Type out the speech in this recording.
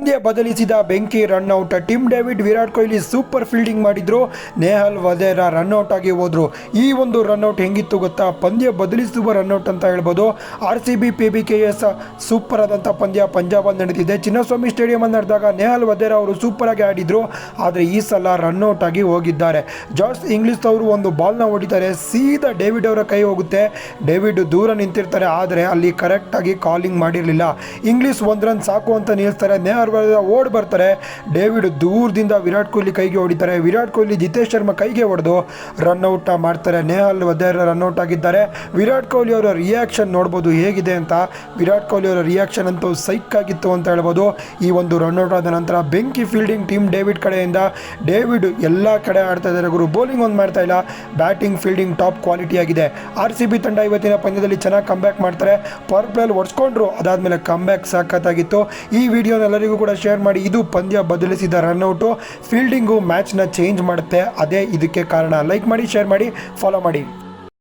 ಪಂದ್ಯ ಬದಲಿಸಿದ ಬೆಂಕಿ run out Tim David, Virat Kohli super fielding ಮಾಡಿದ್ರು. ನೇಹಲ್ ವಧೇರ ರನ್ಔಟ್ ಆಗಿ ಹೋದ್ರು. ಈ ಒಂದು ರನ್ಔಟ್ ಹೆಂಗಿತ್ತು ಗೊತ್ತಾ? ಪಂದ್ಯ ಬದಲಿಸುವ ರನ್ಔಟ್ ಅಂತ ಹೇಳ್ಬೋದು. R C B, P B K S super ಆದಂಥ ಪಂದ್ಯ ಪಂಜಾಬಲ್ಲಿ ನಡೆದಿದೆ. ಚಿನ್ನಸ್ವಾಮಿ ಸ್ಟೇಡಿಯಂ ನಡೆದಾಗ ನೇಹಲ್ ವಧೇರ ಅವರು ಸೂಪರ್ ಆಗಿ ಆಡಿದ್ರು. ಆದರೆ ಈ ಸಲ ರನ್ಔಟ್ ಆಗಿ ಹೋಗಿದ್ದಾರೆ. ಜಾರ್ಜ್ ಇಂಗ್ಲಿಷ್ ಅವರು ಒಂದು ಬಾಲ್ನ ಹೊಡಿತಾರೆ. ಸೀದಾ ಡೇವಿಡ್ ಅವರ ಕೈ ಹೋಗುತ್ತೆ. ಡೇವಿಡ್ ದೂರ ನಿಂತಿರ್ತಾರೆ. ಆದರೆ ಅಲ್ಲಿ ಕರೆಕ್ಟಾಗಿ ಕಾಲಿಂಗ್ ಮಾಡಿರಲಿಲ್ಲ. ಇಂಗ್ಲಿಷ್ ಒಂದು ರನ್ ಸಾಕು ಅಂತ ನಿಲ್ಲಿಸ್ತಾರೆ ನೇಹರ್ ಓಡ್ ಬರ್ತಾರೆ. ಡೇವಿಡ್ ದೂರದಿಂದ ವಿರಾಟ್ ಕೊಹ್ಲಿ ಕೈಗೆ ಹೊಡಿತಾರೆ. ವಿರಾಟ್ ಕೊಹ್ಲಿ ಜಿತೇಶ್ ಶರ್ಮಾ ಕೈಗೆ ಹೊಡೆದು ರನ್ಔಟ್ನ ಮಾಡ್ತಾರೆ. ನೇಹಲ್ ವದೇರ ರನ್ಔಟ್ ಆಗಿದ್ದಾರೆ. ವಿರಾಟ್ ಕೊಹ್ಲಿ ಅವರ ರಿಯಾಕ್ಷನ್ ನೋಡ್ಬೋದು ಹೇಗಿದೆ ಅಂತ. ವಿರಾಟ್ ಕೊಹ್ಲಿ ಅವರ ರಿಯಾಕ್ಷನ್ ಅಂತೂ ಸೈಕ್ ಆಗಿತ್ತು ಅಂತ ಹೇಳ್ಬೋದು. ಈ ಒಂದು ರನ್ಔಟ್ ಆದ ನಂತರ ಬೆಂಕಿ ಫೀಲ್ಡಿಂಗ್ ಟೀಮ್ ಡೇವಿಡ್ ಕಡೆಯಿಂದ. ಡೇವಿಡ್ ಎಲ್ಲ ಕಡೆ ಆಡ್ತಾ ಇದ್ದಾರೆ ಗುರು. ಬೌಲಿಂಗ್ ಒಂದು ಮಾಡ್ತಾ ಇಲ್ಲ. ಬ್ಯಾಟಿಂಗ್ ಫೀಲ್ಡಿಂಗ್ ಟಾಪ್ ಕ್ವಾಲಿಟಿ ಆಗಿದೆ. ಆರ್ ಸಿ ಬಿ ತಂಡ ಇವತ್ತಿನ ಪಂದ್ಯದಲ್ಲಿ ಚೆನ್ನಾಗಿ ಕಂಬ್ಯಾಕ್ ಮಾಡ್ತಾರೆ. ಪರ್ಪ್ಲಲ್ಲಿ ಒಡ್ಸ್ಕೊಂಡ್ರು. ಅದಾದಮೇಲೆ ಕಂಬ್ಯಾಕ್ ಸಾಕತ್ತಾಗಿತ್ತು. ಈ ವಿಡಿಯೋನ ಎಲ್ಲರಿಗೂ ಕೂಡ ಶೇರ್ ಮಾಡಿ ಇದು ಪಂದ್ಯ ಬದಲಿಸಿದ ರನ್ಔಟು ಫೀಲ್ಡಿಂಗು ಮ್ಯಾಚ್ನ ಚೇಂಜ್ ಮಾಡುತ್ತೆ. ಅದೇ ಇದಕ್ಕೆ ಕಾರಣ. ಲೈಕ್ ಮಾಡಿ, ಶೇರ್ ಮಾಡಿ, ಫಾಲೋ ಮಾಡಿ.